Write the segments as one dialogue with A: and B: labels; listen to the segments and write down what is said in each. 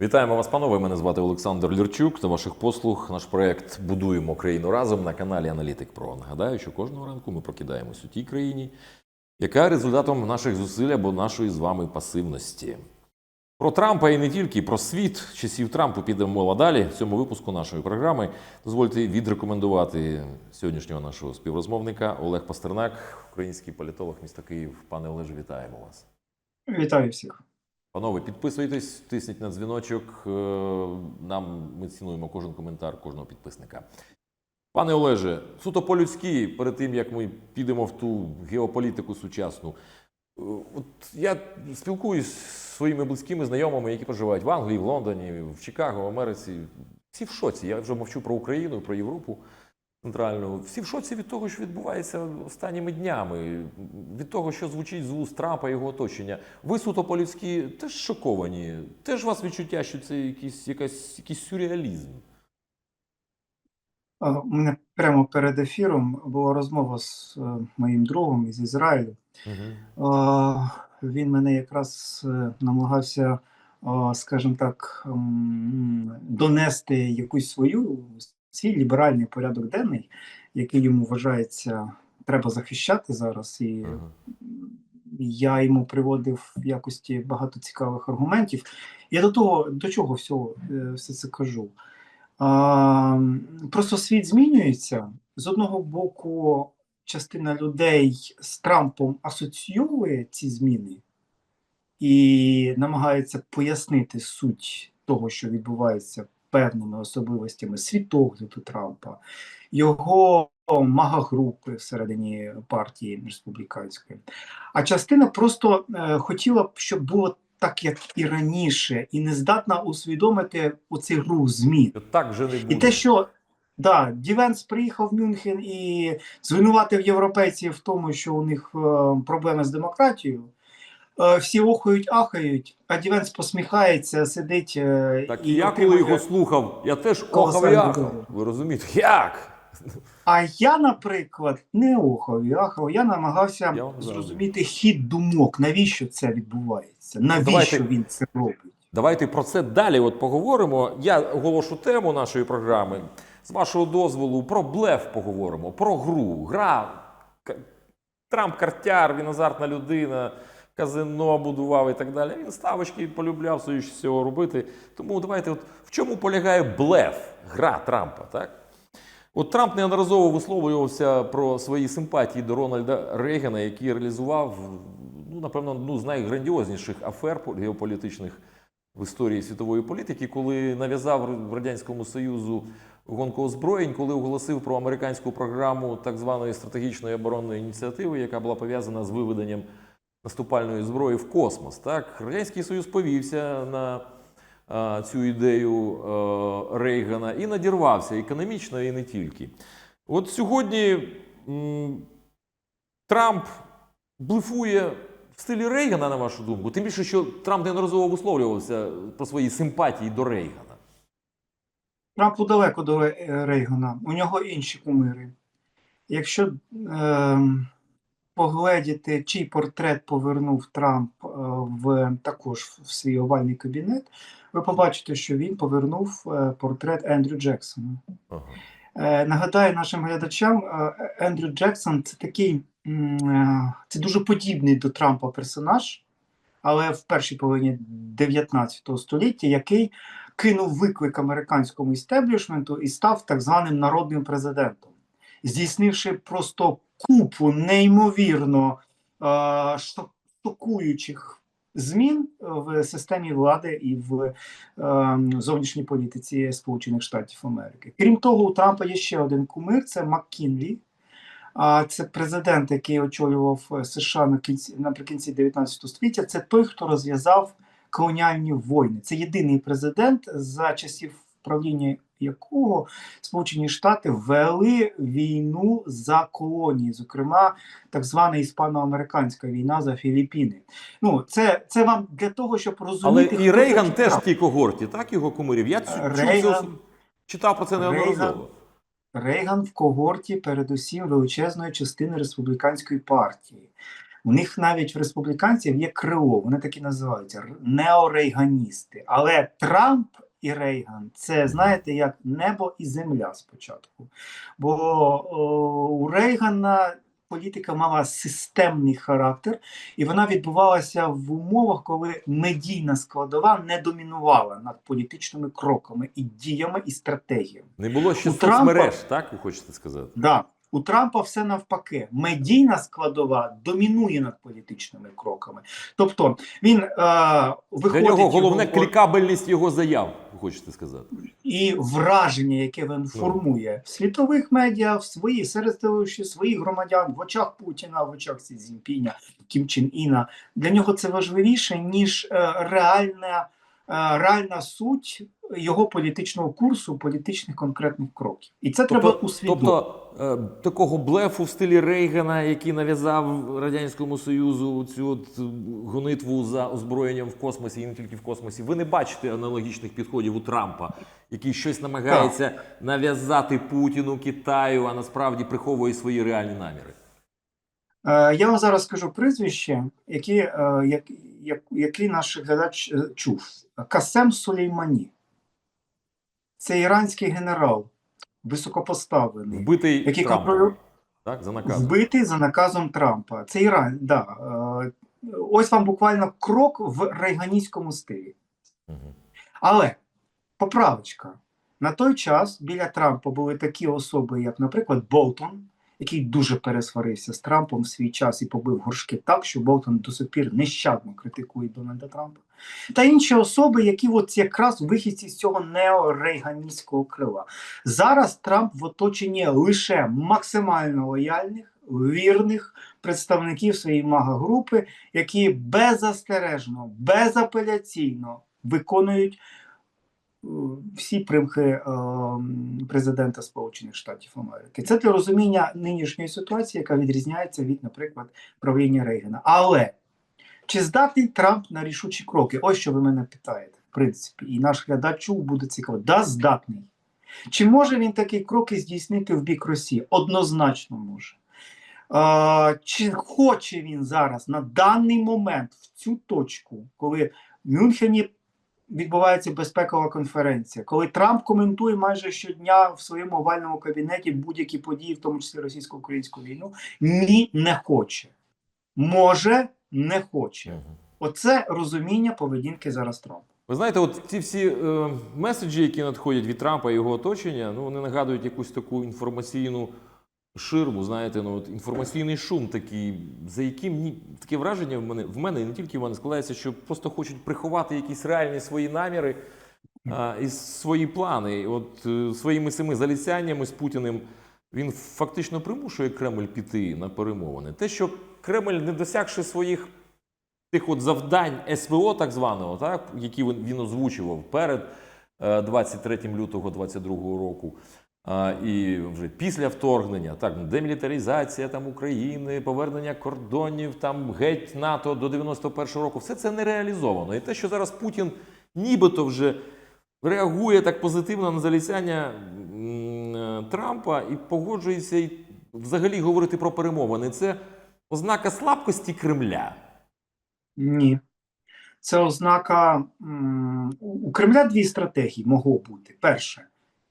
A: Вітаємо вас, панове. Мене звати Олександр Лірчук. До ваших послуг наш проект Будуємо країну разом на каналі Аналітик Про. Нагадаю, що кожного ранку ми прокидаємось у тій країні, яка результатом наших зусиль або нашої з вами пасивності. Про Трампа і не тільки про світ часів Трампу підемо мова далі. В цьому випуску нашої програми дозвольте відрекомендувати сьогоднішнього нашого співрозмовника Олег Пастернак, український політолог міста Київ. Пане Олеже, вітаємо вас.
B: Вітаю всіх.
A: Панове, підписуйтесь, тисніть на дзвіночок. Е, Нам ми цінуємо кожен коментар кожного підписника. Пане Олеже, суто по-людськи, перед тим як ми підемо в ту геополітику сучасну. е, От я спілкуюсь зі своїми близькими знайомими, які проживають в Англії, в Лондоні, в Чикаго, в Америці. Всі в шоці. Я вже мовчу про Україну, про Європу центральну. Всі в шоці від того, що відбувається останніми днями, від того, що звучить з вуст Трампа і його оточення. Ви суто по-людськи теж шоковані. Теж у вас відчуття, що це якийсь, якась, якийсь сюрреалізм.
B: У мене прямо перед ефіром була розмова з е, моїм другом із Ізраїлю.
A: Угу.
B: Він мене якраз е, намагався, скажімо так, донести якусь свою свій ліберальний порядок денний, який йому вважається треба захищати зараз. І я йому приводив в якості багато цікавих аргументів. Я до того, до чого всього е, все це кажу. А, просто світ змінюється. З одного боку, частина людей з Трампом асоціює ці зміни і намагається пояснити суть того, що відбувається певними особливостями світогляду Трампа, його мага-групи всередині партії республіканської. А частина просто е, хотіла б, щоб було так, як і раніше, і не здатна усвідомити оцей рух змін.
A: Так вже не буде.
B: І те, що да, Дівенс приїхав в Мюнхен і звинуватив європейців в тому, що у них е, проблеми з демократією. Е, всі охають, ахають, а Дівенс посміхається, сидить. е,
A: Так і я коли його слухав, я теж охав і ахав. Ви розумієте? Як?
B: А я, наприклад, не охав і ахав. Я намагався
A: Я
B: зрозуміти хід думок, навіщо це відбувається, навіщо
A: Давайте-
B: він це робить.
A: Давайте про це далі от поговоримо. Я оголошу тему нашої програми. З вашого дозволу про блеф поговоримо, про гру. Гра. Трамп картяр, він азартна людина, казино будував і так далі. Він ставочки полюбляв собі цього робити. Тому давайте, от в чому полягає блеф, гра Трампа, так? От Трамп неодноразово висловлювався про свої симпатії до Рональда Рейгана, який реалізував, ну, напевно, одну з найграндіозніших афер геополітичних в історії світової політики, коли нав'язав Радянському Союзу гонку озброєнь, коли оголосив про американську програму так званої стратегічної оборонної ініціативи, яка була пов'язана з виведенням наступальної зброї в космос. Так, Радянський Союз повівся на а, цю ідею е, Рейгана і надірвався економічно і не тільки. От сьогодні м, Трамп блефує в стилі Рейгана, на вашу думку, тим більше, що Трамп неодноразово висловлювався про свої симпатії до Рейгана.
B: Трампу далеко до Рейгана, у нього інші кумири. Якщо е, погледіти, чий портрет повернув Трамп е, в також в свій овальний кабінет, ви побачите, що він повернув е, портрет Ендрю Джексона.
A: Ага.
B: Е, Нагадаю нашим глядачам, Ендрю Джексон це такий, це дуже подібний до Трампа персонаж, але в першій половині 19 століття, який кинув виклик американському істеблішменту і став так званим народним президентом, здійснивши просто купу неймовірно шокуючих змін в системі влади і в е, зовнішній політиці Сполучених Штатів Америки. Крім того, у Трампа є ще один кумир це МакКінлі. А це президент, який очолював США на кінці наприкінці 19 століття. Це той, хто розв'язав колоніальні війни. Це єдиний президент за часів правління якого Сполучені Штати вели війну за колонії, зокрема так звана іспано-американська війна за Філіппіни. Ну це, це вам для того, щоб
A: Але
B: розуміти,
A: і Рейган теж в тій когорті, так, його кумирів. Я чув
B: Рейган-
A: особ- читав про це неодноразово.
B: Рейган в когорті, передусім, величезної частини республіканської партії. У них навіть в республіканців є крило, вони такі називаються неорейганісти. Але Трамп і Рейган це знаєте як небо і земля спочатку. Бо о, у Рейгана політика мала системний характер, і вона відбувалася в умовах, коли медійна складова не домінувала над політичними кроками і діями і стратегіями.
A: Не було ще соцмереж, так ви хочете сказати?
B: Да. У Трампа все навпаки. Медійна складова домінує над політичними кроками. Тобто він е,
A: Для
B: виходить
A: нього головне
B: його-
A: клікабельність його заяв, хочете сказати.
B: і враження, яке
A: Ну.
B: він формує в світових медіа, в свої середовищі своїх громадян, в очах Путіна, в очах Сі Цзіньпіня, Кім Чен Іна. Для нього це важливіше ніж е, реальна, е, реальна суть його політичного курсу, політичних конкретних кроків. І це треба усвідомити.
A: тобто е, такого блефу в стилі Рейгана, який нав'язав Радянському Союзу цю от е, гонитву за озброєнням в космосі і не тільки в космосі, ви не бачите аналогічних підходів у Трампа, який щось намагається нав'язати Путіну, Китаю, а насправді приховує свої реальні наміри.
B: Е, Я вам зараз скажу прізвище, які, е, як, як, який наш глядач е, чув. Касем Сулеймані. Це іранський генерал, високопоставлений,
A: Вбитий
B: Який
A: Трампом,
B: контролю-
A: так, за наказом.
B: вбитий за наказом Трампа. Це Іран, да. Е, Ось вам буквально крок в рейганістському стилі. Але поправочка. На той час біля Трампа були такі особи, як, наприклад, Болтон, який дуже пересварився з Трампом в свій час і побив горшки так, що Болтон до сих пір нещадно критикує Дональда Трампа. Та інші особи, які от якраз вихідці з цього неорейганістського крила. Зараз Трамп в оточенні лише максимально лояльних, вірних представників своєї мага-групи, які беззастережно, безапеляційно виконують всі примхи е, президента Сполучених Штатів Америки. Це для розуміння нинішньої ситуації, яка відрізняється від, наприклад, правління Рейгана. Але чи здатний Трамп на рішучі кроки? Ось що ви мене питаєте, в принципі, і наш глядач буде цікаво. Да, здатний. Чи може він такі кроки здійснити в бік Росії? Однозначно може. Е, чи хоче він зараз на даний момент в цю точку, коли в Мюнхені відбувається безпекова конференція, коли Трамп коментує майже щодня в своєму овальному кабінеті будь-які події, в тому числі російсько-українську війну, ні, не хоче. Може, не хоче. Оце розуміння поведінки зараз Трампа.
A: Ви знаєте, от ці всі е, меседжі, які надходять від Трампа і його оточення, ну вони нагадують якусь таку інформаційну ширму, знаєте, ну от інформаційний шум такий, за яким ні таке враження в мене в мене не тільки в мене складається, що просто хочуть приховати якісь реальні свої наміри а, і свої плани. От е, своїми цими заліцяннями з Путіним він фактично примушує Кремль піти на перемовини. Те, що Кремль, не досягши своїх тих от завдань СВО, так званого, так, які він, він озвучував перед е, 23 лютого 22 року. І вже після вторгнення, так, демілітаризація там України, повернення кордонів, там геть НАТО до 91-го року, все це не реалізовано. І те, що зараз Путін нібито вже реагує так позитивно на заліцяння е, Трампа і погоджується і взагалі говорити про перемовини, це ознака слабкості Кремля.
B: Ні. Це ознака у Кремля дві стратегії могло бути. Перше,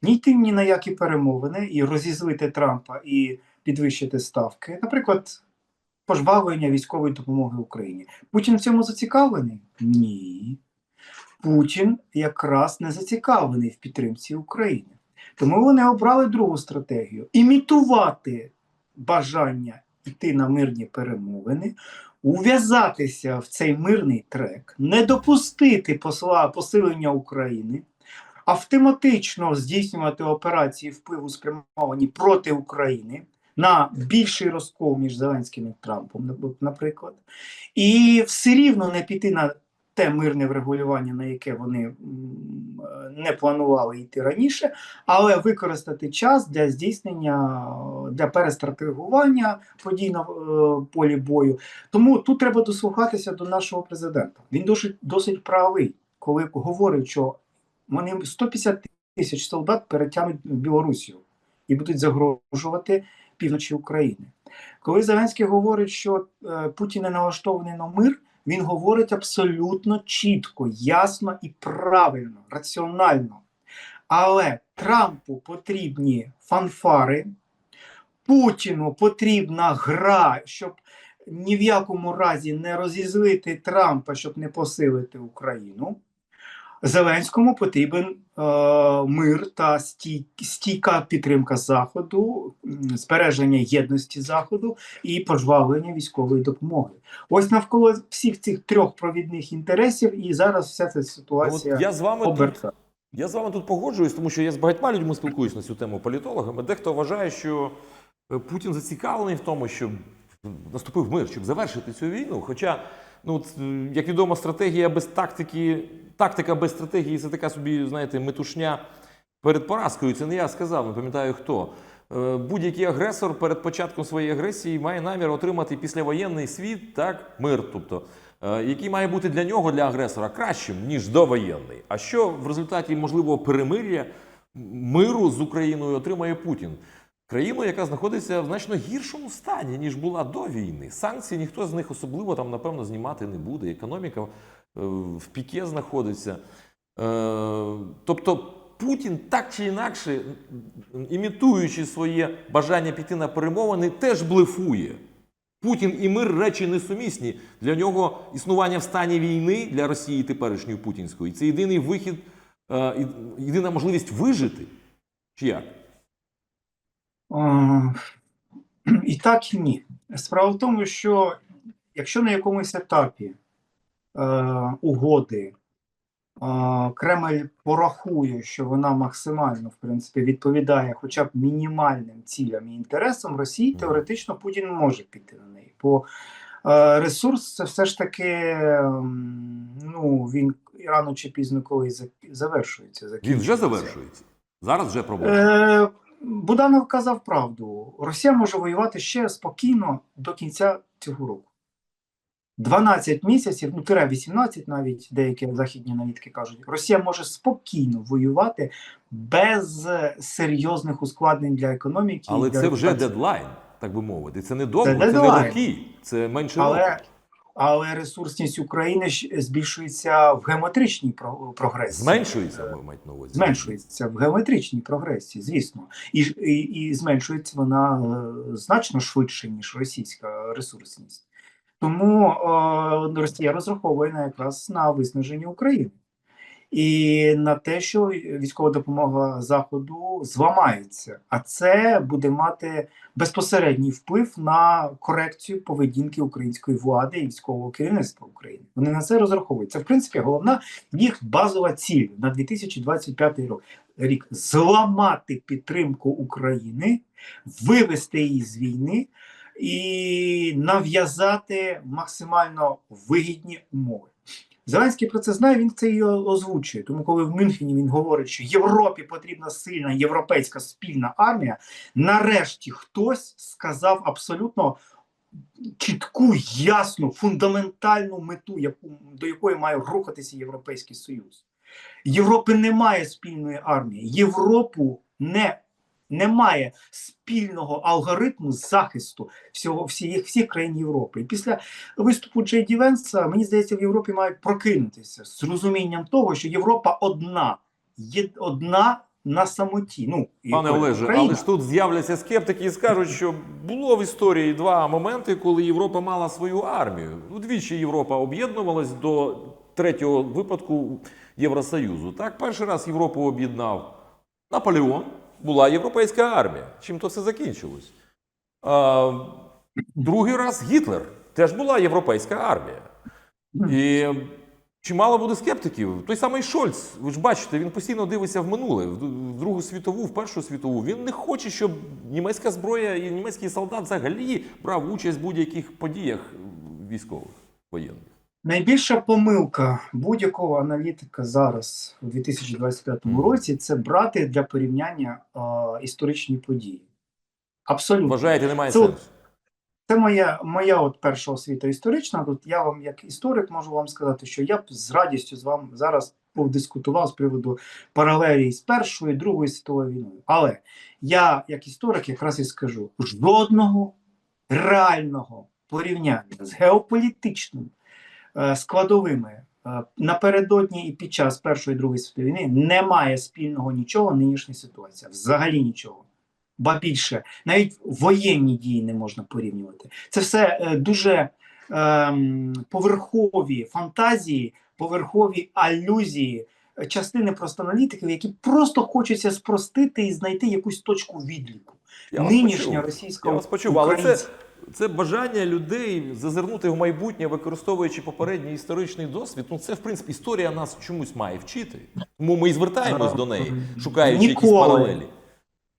B: не йти ні на які перемовини і розізлити Трампа і підвищити ставки. Наприклад, пожвавлення військової допомоги Україні. Путін в цьому зацікавлений? Ні. Путін якраз не зацікавлений в підтримці України. Тому вони обрали другу стратегію імітувати бажання йти на мирні перемовини, ув'язатися в цей мирний трек, не допустити посла посилення України, автоматично здійснювати операції впливу спрямовані проти України на більший розкол між Зеленським і Трампом, наприклад, і все рівно не піти на те мирне врегулювання, на яке вони не планували йти раніше, але використати час для здійснення для перестратегування подій на е, полі бою. Тому тут треба дослухатися до нашого президента. Він досить досить правий, коли говорить, що вони 150 тисяч солдат перетягнуть в Білорусію і будуть загрожувати півночі України. Коли Зеленський говорить, що е, Путін не налаштований на мир, він говорить абсолютно чітко, ясно і правильно, раціонально. Але Трампу потрібні фанфари, Путіну потрібна гра, щоб ні в якому разі не розізлити Трампа, щоб не посилити Україну. Зеленському потрібен е, мир та стій, стійка підтримка Заходу, збереження єдності Заходу і пожвавлення військової допомоги. Ось навколо всіх цих трьох провідних інтересів, і зараз вся ця ситуація
A: От я з вами
B: оберта.
A: Я з вами тут погоджуюсь, тому що я з багатьма людьми спілкуюсь на цю тему політологами. Дехто вважає, що е, Путін зацікавлений в тому, щоб наступив мир, щоб завершити цю війну. Хоча, ну е, як відомо, стратегія без тактики, тактика без стратегії це така собі, знаєте, метушня перед поразкою. Це не я сказав, не пам'ятаю хто. Е, Будь-який агресор перед початком своєї агресії має намір отримати післявоєнний світ, так, мир, тобто, е, який має бути для нього, для агресора, кращим, ніж довоєнний. А що в результаті можливого перемир'я миру з Україною отримає Путін? Країну, яка знаходиться в значно гіршому стані, ніж була до війни. Санкції ніхто з них особливо там, напевно, знімати не буде. Економіка е, в піке знаходиться. Е, тобто Путін так чи інакше, імітуючи своє бажання піти на перемовини, теж блефує. Путін і мир речі несумісні. Для нього існування в стані війни для Росії теперішньої путінської це єдиний вихід, е, єдина можливість вижити. Чи як?
B: І так і ні. Справа в тому, що якщо на якомусь етапі е, угоди е, Кремль порахує, що вона максимально в принципі відповідає хоча б мінімальним цілям і інтересам Росії, теоретично Путін може піти на неї. Бо е, ресурс це все ж таки ем, ну він рано чи пізно колись завершується.
A: Він вже завершується. Зараз вже проблема.
B: Буданов казав правду. Росія може воювати ще спокійно до кінця цього року. 12 місяців, ну тире 18 навіть деякі західні навідки кажуть, Росія може спокійно воювати без серйозних ускладнень для економіки.
A: Але
B: для
A: це вже дедлайн, так би мовити. Це не довго,
B: Це
A: це, не роки, це менше
B: Але,
A: року.
B: Але ресурсність України збільшується в геометричній про- прогресії.
A: Зменшується, ми мать на увазі.
B: зменшується в геометричній прогресії, звісно, і, і, і зменшується вона е, значно швидше, ніж російська ресурсність. Тому о, Росія розраховує на якраз на виснаження України і на те, що військова допомога Заходу зламається, а це буде мати безпосередній вплив на корекцію поведінки української влади і військового керівництва України. Вони на це розраховують. Це в принципі головна їх базова ціль на 2025 рік. Рік зламати підтримку України, вивести її з війни і нав'язати максимально вигідні умови. Зеленський про це знає, він це і озвучує. Тому, коли в Мюнхені він говорить, що Європі потрібна сильна європейська спільна армія, нарешті хтось сказав абсолютно чітку, ясну, фундаментальну мету, яку, до якої має рухатися Європейський Союз. Європи немає спільної армії. Європу не, немає спільного алгоритму захисту всього, всіх, всіх країн Європи. І після виступу Джей Ді Венса, мені здається, в Європі мають прокинутися з розумінням того, що Європа одна, є одна на самоті. Ну, і
A: Пане. Олеже, але ж тут з'являться скептики і скажуть, що було в історії два моменти, коли Європа мала свою армію. Удвічі Європа об'єднувалась до третього випадку Євросоюзу. Так, перший раз Європу об'єднав Наполеон, була європейська армія. Чим то все закінчилось? А, другий раз Гітлер теж була європейська армія. І чимало буде скептиків. Той самий Шольц, ви ж бачите, він постійно дивиться в минуле, в Другу світову, в Першу світову. Він не хоче, щоб німецька зброя і німецький солдат взагалі брав участь в будь-яких подіях військових воєнних.
B: Найбільша помилка будь-якого аналітика зараз у 2025 році це брати для порівняння е, історичні події. Абсолютно.
A: Вважаєте, немає
B: Це
A: сенсу.
B: Це моя, моя от перша освіта історична. Тут я вам, як історик, можу вам сказати, що я б з радістю з вами зараз подискутував з приводу паралелі з Першою і Другою світовою війною. Але я, як історик, якраз і скажу: жодного реального порівняння з геополітичними е, складовими е, напередодні і під час Першої і Другої світової війни немає спільного нічого нинішня ситуація. Взагалі нічого. Ба більше, навіть воєнні дії не можна порівнювати. Це все е, дуже ем, поверхові фантазії, поверхові алюзії, е, частини просто аналітиків, які просто хочеться спростити і знайти якусь точку відліку.
A: Я
B: Нинішня російська
A: Я вас почув, але це, це бажання людей зазирнути в майбутнє, використовуючи попередній історичний досвід. Ну це в принципі історія нас чомусь має вчити. Тому ми і звертаємось до неї, шукаючи якісь паралелі.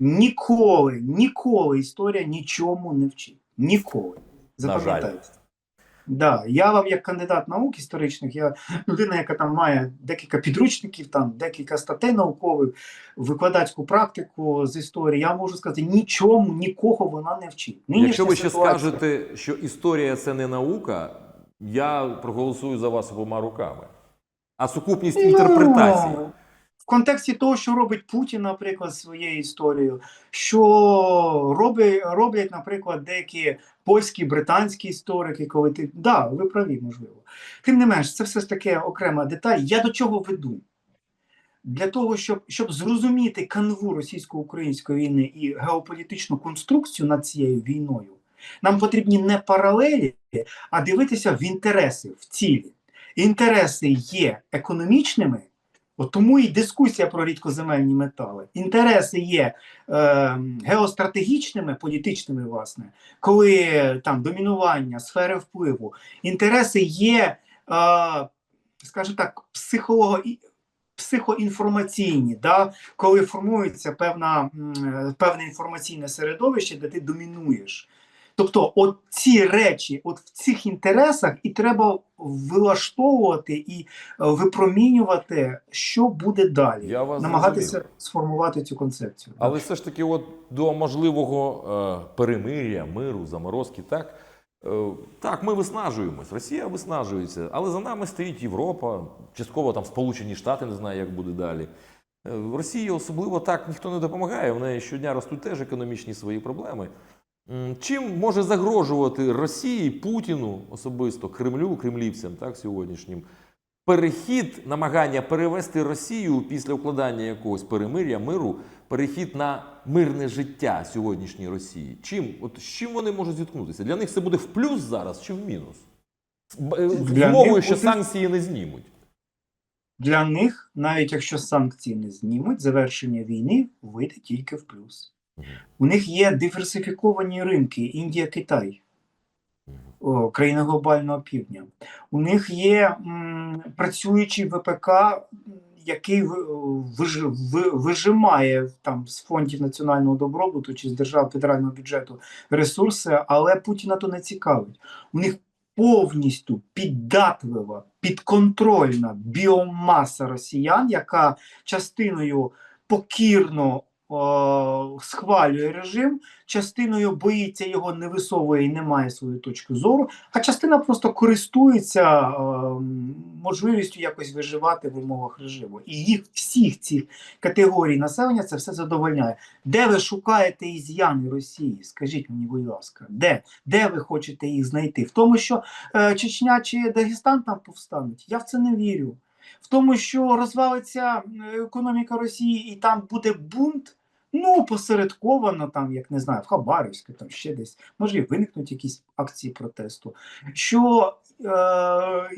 B: Ніколи, ніколи історія нічому не вчить. Ніколи. Запам'ятайте. Да, я вам, як кандидат наук історичних, я людина, яка там має декілька підручників, там декілька статей наукових, викладацьку практику з історії. Я можу сказати, нічому нікого вона не вчить. Нинішня
A: Якщо ви ще
B: ситуація-
A: скажете, що історія це не наука, я проголосую за вас обома руками. А сукупність інтерпретацій.
B: Контексті того, що робить Путін, наприклад, своєю історією, що роблять, роблять, наприклад, деякі польські, британські історики, коли ти. Да, ви праві, можливо. Тим не менш, це все ж таки окрема деталь. Я до чого веду? Для того, щоб, щоб зрозуміти канву російсько-української війни і геополітичну конструкцію над цією війною, нам потрібні не паралелі, а дивитися в інтереси, в цілі. Інтереси є економічними, от тому і дискусія про рідкоземельні метали. Інтереси є е, геостратегічними, політичними, власне, коли там домінування, сфери впливу. Інтереси є, е, скажімо так, психолого. Психоінформаційні, да, коли формується певна, е, певне інформаційне середовище, де ти домінуєш. Тобто, от ці речі, от в цих інтересах і треба вилаштовувати і е, випромінювати, що буде далі,
A: Я вас
B: намагатися
A: зрозумів.
B: сформувати цю концепцію.
A: Але все ж таки, от до можливого е, перемир'я, миру, заморозки, так. Е, так, ми виснажуємось, Росія виснажується, але за нами стоїть Європа, частково там Сполучені Штати, не знаю, як буде далі. Е, Росії особливо так ніхто не допомагає. В неї щодня ростуть теж економічні свої проблеми. Чим може загрожувати Росії, Путіну особисто, Кремлю, кремлівцям, так, сьогоднішнім, перехід, намагання перевести Росію після укладання якогось перемир'я, миру, перехід на мирне життя сьогоднішньої Росії. Чим, от з чим вони можуть зіткнутися? Для них це буде в плюс зараз чи в мінус? З- е, умовою, що санкції не знімуть.
B: Для них, навіть якщо санкції не знімуть, завершення війни вийде тільки в плюс. У них є диверсифіковані ринки Індія, Китай, країни глобального півдня. У них є м, працюючий ВПК, який виж, ви- вижимає там з фондів національного добробуту чи з держав федерального бюджету ресурси, але Путіна то не цікавить. У них повністю піддатлива, підконтрольна біомаса росіян, яка частиною покірно схвалює режим, частиною боїться його, не висовує і не має свою точку зору, а частина просто користується е, можливістю якось виживати в умовах режиму. І їх всіх цих категорій населення це все задовольняє. Де ви шукаєте із'яни Росії? Скажіть мені, будь ласка, де? Де ви хочете їх знайти? В тому, що е, Чечня чи Дагестан там повстануть? Я в це не вірю. В тому, що розвалиться е, економіка Росії і там буде бунт, ну посередковано, там, як не знаю, в Хабаровську, там ще десь, може і виникнуть якісь акції протесту. Що е,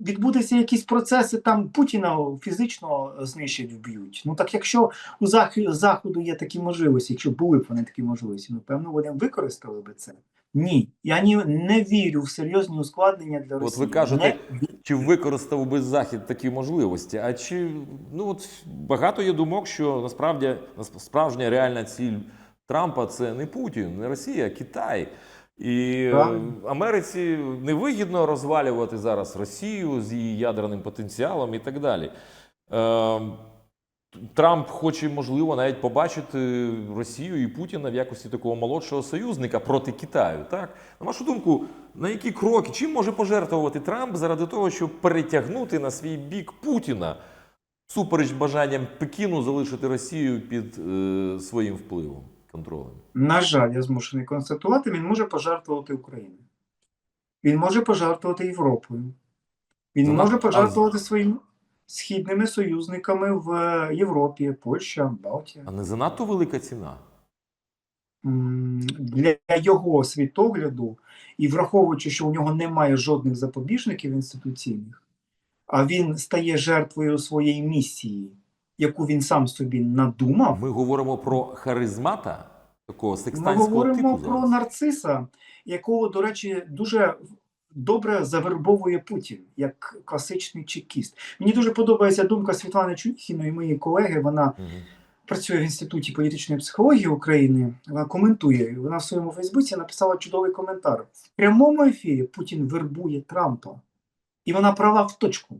B: відбудуться якісь процеси, там Путіна фізично знищать, вб'ють. Ну так якщо у Зах- Заходу є такі можливості, якщо були б вони такі можливості, ну певно вони використали би це. Ні, я ні, не вірю в серйозні ускладнення для Росії.
A: От ви кажете,
B: Не
A: Чи використав би Захід такі можливості? А чи ну от багато є думок, що насправді справжня реальна ціль Трампа це не Путін, не Росія, а Китай. І е,
B: Правильно.
A: Америці невигідно розвалювати зараз Росію з її ядерним потенціалом і так далі. Е, Трамп хоче, можливо, навіть побачити Росію і Путіна в якості такого молодшого союзника проти Китаю. Так? На вашу думку, на які кроки, чим може пожертвувати Трамп заради того, щоб перетягнути на свій бік Путіна всупереч бажанням Пекіну залишити Росію під е, своїм впливом, контролем.
B: На жаль, я змушений констатувати, він може пожертвувати Україною. Він може пожертвувати Європою. Він
A: Ну,
B: може
A: а-
B: пожертвувати своїми східними союзниками в е, Європі, Польща, Балтія.
A: А не занадто велика ціна.
B: Для його світогляду, і враховуючи, що у нього немає жодних запобіжників інституційних, а він стає жертвою своєї місії, яку він сам собі надумав.
A: Ми говоримо про харизмата такого
B: Ми говоримо
A: типу.
B: про нарциса, якого, до речі, дуже добре завербовує Путін як класичний чекіст. Мені дуже подобається думка Світлани Чухіної, моєї колеги. Вона
A: Мгм.
B: працює в Інституті політичної психології України. Вона коментує. Вона в своєму Фейсбуці написала чудовий коментар. В прямому ефірі Путін вербує Трампа, і вона права в точку.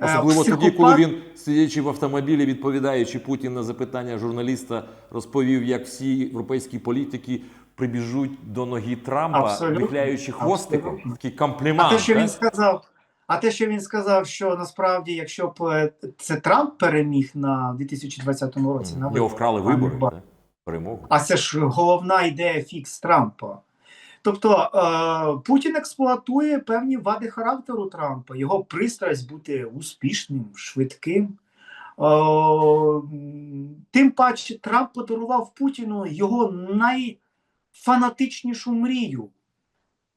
B: Е,
A: Особливо тоді, коли він, сидячи в автомобілі, відповідаючи Путін на запитання журналіста, розповів, як всі європейські політики прибіжуть до ноги Трампа, вихляючи хвостиком. Такий
B: А те, що він сказав, а те, що він сказав, що насправді, якщо б е, це Трамп переміг на 2020 році, на
A: Його вкрали
B: а
A: вибори, так? перемогу.
B: А це ж головна ідея фікс Трампа. Тобто е, Путін експлуатує певні вади характеру Трампа, його пристрасть бути успішним, швидким. Е, тим паче Трамп подарував Путіну його найфанатичнішу мрію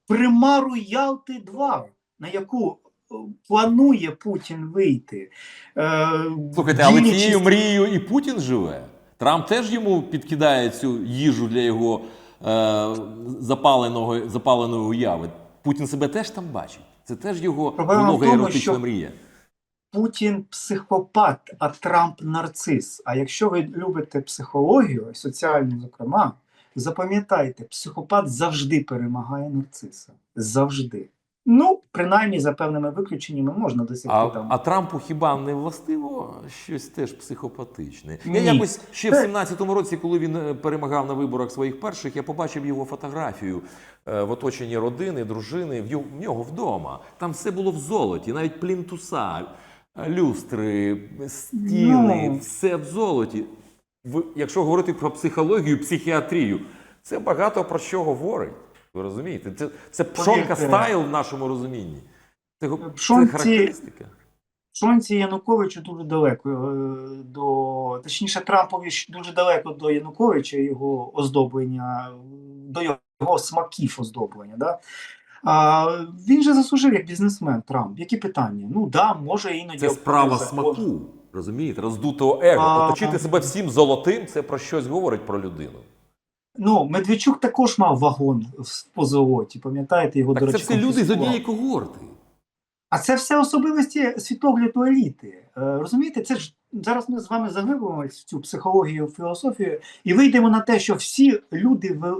B: примару Ялти 2, на яку е, планує Путін вийти. Е,
A: Слухайте, але
B: ділячись-
A: цією мрією і Путін живе. Трамп теж йому підкидає цю їжу для його е, запаленого, запаленої уяви. Путін себе теж там бачить. Це теж його много еротична
B: що-
A: мрія.
B: Путін психопат, а Трамп нарцис. А якщо ви любите психологію, соціальну, зокрема, запам'ятайте, психопат завжди перемагає нарциса. Завжди. Ну, принаймні, за певними виключеннями можна досягти
A: А,
B: там.
A: а Трампу хіба не властиво щось теж психопатичне? Я якось ще в
B: Це-
A: 17-му році, коли він е, перемагав на виборах своїх перших, я побачив його фотографію е, в оточенні родини, дружини, в, в нього вдома. Там все було в золоті, навіть плінтуса, люстри, стіни,
B: Ну.
A: все в золоті. Якщо говорити про психологію, психіатрію, це багато про що говорить. Ви розумієте? Це, це пшонка стайл в нашому розумінні. Це, го- це характеристика.
B: Шонці Януковичу дуже далеко е, до точніше, Трампові дуже далеко до Януковича, його оздоблення, до його смаків оздоблення. Да? А, він же заслужив як бізнесмен Трамп. Які питання? Ну да, може іноді
A: Це справа смаку, розумієте, роздутого его.
B: А.
A: Оточити себе всім золотим це про щось говорить про людину.
B: Ну, Медведчук також мав вагон по золоті. Пам'ятаєте його до
A: Так це все люди з однієї когорти.
B: А це все особливості світогляду еліти. Е, Розумієте, це ж зараз ми з вами заглибимося в цю психологію, філософію, і вийдемо на те, що всі люди, е,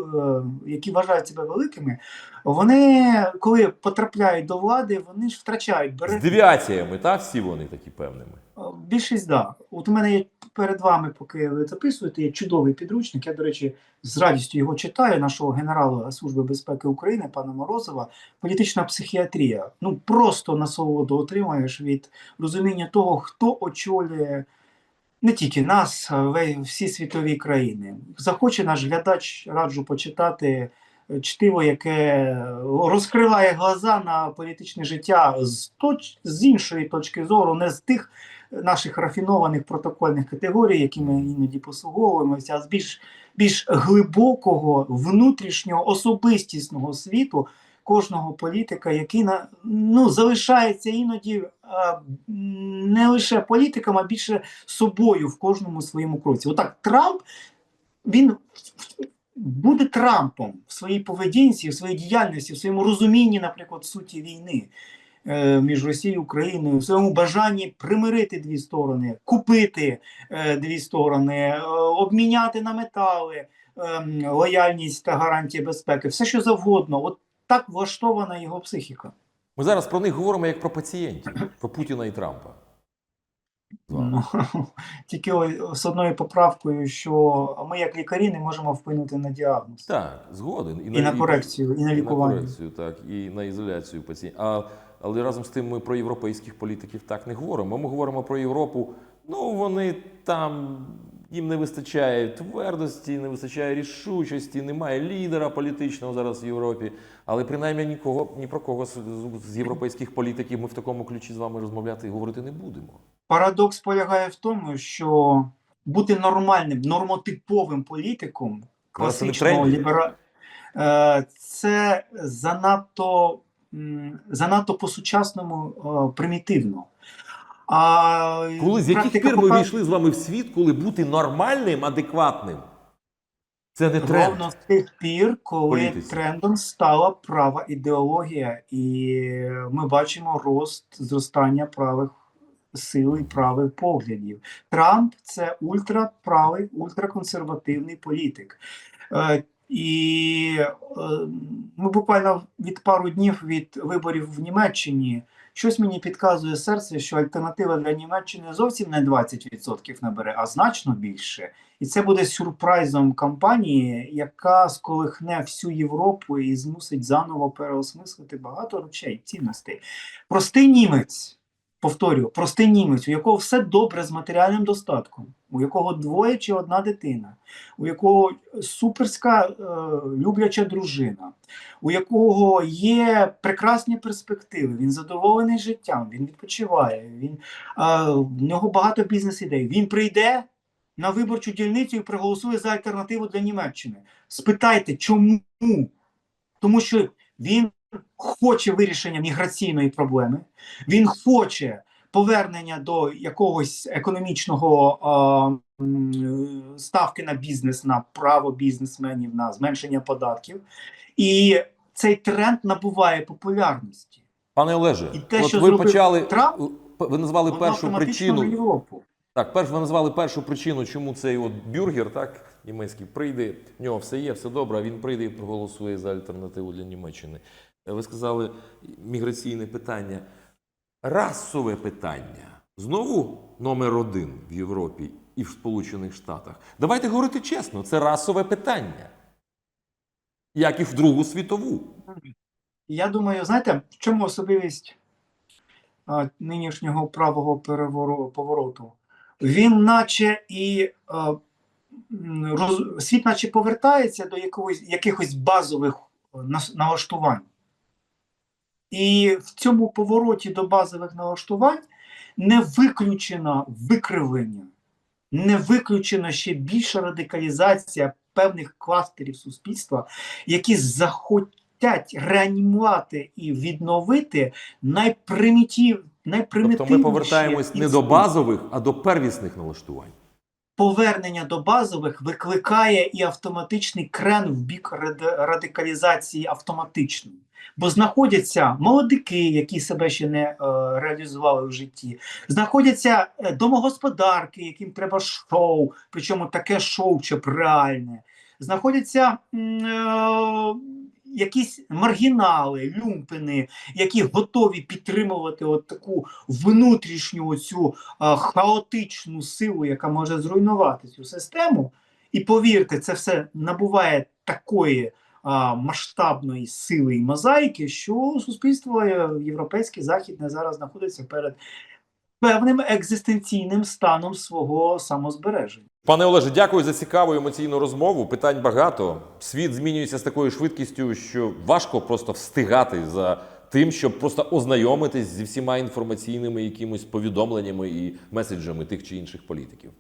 B: які вважають себе великими, вони, коли потрапляють до влади, вони ж втрачають
A: З девіаціями, так? Всі вони такі певними.
B: Е, Більшість, да. От у мене є перед вами, поки ви записуєте, є чудовий підручник. Я, до речі, з радістю його читаю, нашого генерала Служби безпеки України, пана Морозова, політична психіатрія. Ну просто насолоду отримаєш від розуміння того, хто очолює не тільки нас, а ве- всі світові країни. Захоче наш глядач, раджу почитати е, чтиво, яке розкриває глаза на політичне життя з, точ... з іншої точки зору, не з тих наших рафінованих протокольних категорій, які ми іноді послуговуємося, з більш, більш глибокого внутрішнього особистісного світу кожного політика, який на, ну, залишається іноді а, не лише політиком, а більше собою в кожному своєму кроці. Отак, Трамп він буде Трампом в своїй поведінці, в своїй діяльності, в своєму розумінні, наприклад, суті війни е, між Росією і Україною, в своєму бажанні примирити дві сторони, купити е, дві сторони, е, обміняти на метали, е, лояльність та гарантії безпеки, все що завгодно. От так влаштована його психіка.
A: Ми зараз про них говоримо як про пацієнтів, про Путіна і Трампа.
B: Ну, тільки з одною поправкою, що ми, як лікарі, не можемо вплинути на діагноз.
A: Так, згоден.
B: І на корекцію, і на
A: і на
B: лікування.
A: корекцію, так, і на ізоляцію пацієнтів. Але разом з тим ми про європейських політиків так не говоримо. Ми говоримо про Європу. Ну вони там їм не вистачає твердості, не вистачає рішучості, немає лідера політичного зараз в Європі. Але принаймні нікого ні про кого з, з- європейських політиків ми в такому ключі з вами розмовляти і говорити не будемо.
B: Парадокс полягає в тому, що бути нормальним, нормотиповим політиком, класичного лібера... е, це занадто, занадто по-сучасному е, примітивно. А
A: Коли з яких пір ми війшли з вами в світ, коли бути нормальним, адекватним? Це не тренд.
B: Ровно з тих пір, коли
A: політиці.
B: трендом стала права ідеологія, і ми бачимо рост зростання правих сил і правих поглядів. Трамп це ультраправий, ультраконсервативний політик. І е, ми буквально від пару днів від виборів в Німеччині. Щось мені підказує серце, що альтернатива для Німеччини зовсім не 20% набере, а значно більше. І це буде сюрпризом кампанії, яка сколихне всю Європу і змусить заново переосмислити багато речей, цінностей. Простий німець, повторюю, простий німець, у якого все добре з матеріальним достатком, у якого двоє чи одна дитина, у якого суперська е, любляча дружина, у якого є прекрасні перспективи, він задоволений життям, він відпочиває, він, е, в нього багато бізнес-ідей. Він прийде на виборчу дільницю і проголосує за альтернативу для Німеччини. Спитайте, чому? Тому що він хоче вирішення міграційної проблеми, він хоче повернення до якогось економічного м, ставки на бізнес, на право бізнесменів, на зменшення податків. І цей тренд набуває популярності.
A: Пане Олеже,
B: І те,
A: от
B: що
A: ви почали.
B: Трамп,
A: ви назвали першу причину.
B: Європу.
A: Так, перш ви назвали першу причину, чому цей от бюргер, так, німецький, прийде, в нього все є, все добре, а він прийде і проголосує за альтернативу для Німеччини. Е, Ви сказали міграційне питання. Расове питання. Знову номер один в Європі і в Сполучених Штатах. Давайте говорити чесно, це расове питання. Як і в Другу світову.
B: Я думаю, знаєте, в чому особливість нинішнього правого перевору- повороту? Він наче і роз, світ наче повертається до якогось, якихось базових е, налаштувань. І в цьому повороті до базових налаштувань не виключено викривлення, не виключено ще більша радикалізація певних кластерів суспільства, які захотять реанімувати і відновити найпримітив, найпримітивніші
A: Тобто ми повертаємось не до базових, а до первісних налаштувань.
B: Повернення до базових викликає і автоматичний крен в бік радикалізації автоматичної. Бо знаходяться молодики, які себе ще не е, реалізували в житті, знаходяться е, домогосподарки, яким треба шоу, причому таке шоу чи реальне. Знаходяться е, якісь маргінали, люмпини, які готові підтримувати от таку внутрішню цю а, хаотичну силу, яка може зруйнувати цю систему. І повірте, це все набуває такої а, масштабної сили і мозаїки, що суспільство е, європейське, західне зараз знаходиться перед певним екзистенційним станом свого самозбереження.
A: Пане Олеже, дякую за цікаву емоційну розмову. Питань багато. Світ змінюється з такою швидкістю, що важко просто встигати за тим, щоб просто ознайомитись зі всіма інформаційними якимось повідомленнями і меседжами тих чи інших політиків.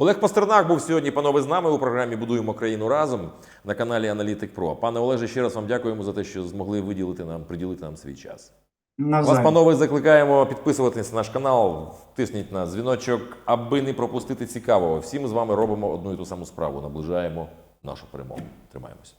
A: Олег Пастернак був сьогодні, панове, з нами у програмі Будуємо країну разом на каналі Аналітик Про. Пане Олеже, ще раз вам дякуємо за те, що змогли виділити нам, приділити нам свій час. Вас, панове, закликаємо підписуватись на наш канал, тисніть на дзвіночок, аби не пропустити цікавого. Всі ми з вами робимо одну і ту саму справу, наближаємо нашу перемогу. Тримаємося.